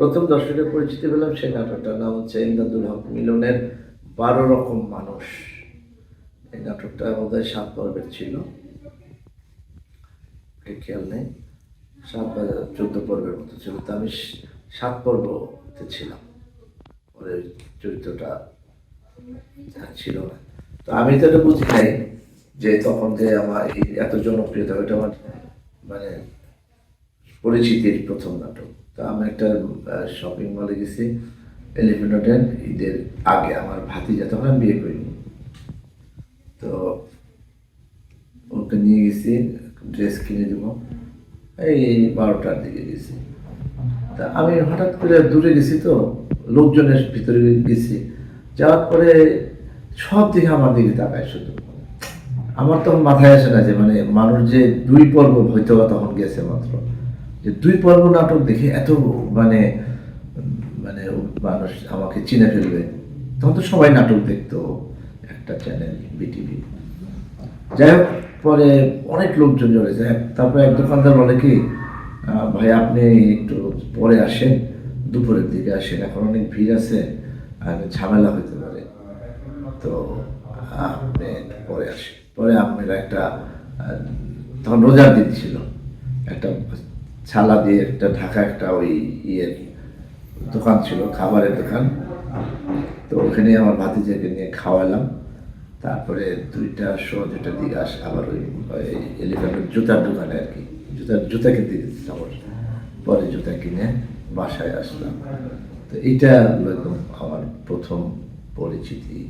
প্রথম দর্শকের পরিচিতি পেলাম সেই নাটকটার নাম হচ্ছে ইমদাদুল হক মিলনের বারো রকম মানুষ। এই নাটকটা বোধহয় সাত পর্বের ছিল। খেয়াল নেই। সাত চোদ্দ পর্বের মতো ছিল। তো আমি সাত পর্বতে ছিলাম। ওদের চরিত্রটা ছিল না। তো আমি তো এটা বুঝি নাই যে তখন যে আমার এত জনপ্রিয়তা, ওইটা আমার মানে পরিচিতির প্রথম নাটক। তো আমি একটা শপিং মলে গেছি এলিফেন্ট হোটেল ঈদের আগে আমার ভাতিজা, তখন আমি বিয়ে করিনি। তো ওকে নিয়ে গেছি ড্রেস কিনে দেবো। এই বারোটার দিকে গেছি। তা আমি হঠাৎ করে দূরে গেছি তো, লোকজনের ভিতরে গেছি। যাওয়ার পরে সব দিকে আমার দিকে তাকায় শুধু। আমার তখন মাথায় আসে না যে মানে মানুষ যে দুই পর্ব হয়তো তখন গেছে মাত্র। যে দুই পর্ব নাটক দেখে এত মানে মানে মানুষ আমাকে চিনে ফেলবে। তখন তো সবাই নাটক দেখতো, একটা চ্যানেল বিটিভি যাই হোক, পরে অনেক লোকজন জড়ে যায়। তারপরে এক দোকানদার বলে কি ভাই, আপনি একটু পরে আসেন, দুপুরের দিকে আসেন। এখন অনেক ভিড় আছে, আর ঝামেলা হতে পারে। তো আপনি পরে আসেন। পরে আপনার একটা তখন রোজার দিন ছিল। একটা ছালা দিয়ে একটা ঢাকা একটা ওই ইয়ের দোকান ছিল, খাবারের দোকান। তো ওখানে আমার ভাতিজাকে নিয়ে খাওয়ালাম। তারপরে দুইটা শো যেটা দিকে আস, আবার ওই এলিফেন্টের জুতার দোকানে আর কি। জুতার, জুতা কিনতে গেছি আমার পরে জুতা কিনে বাসায় আসলাম। তো এইটা একদম আমার প্রথম পরিচিতি।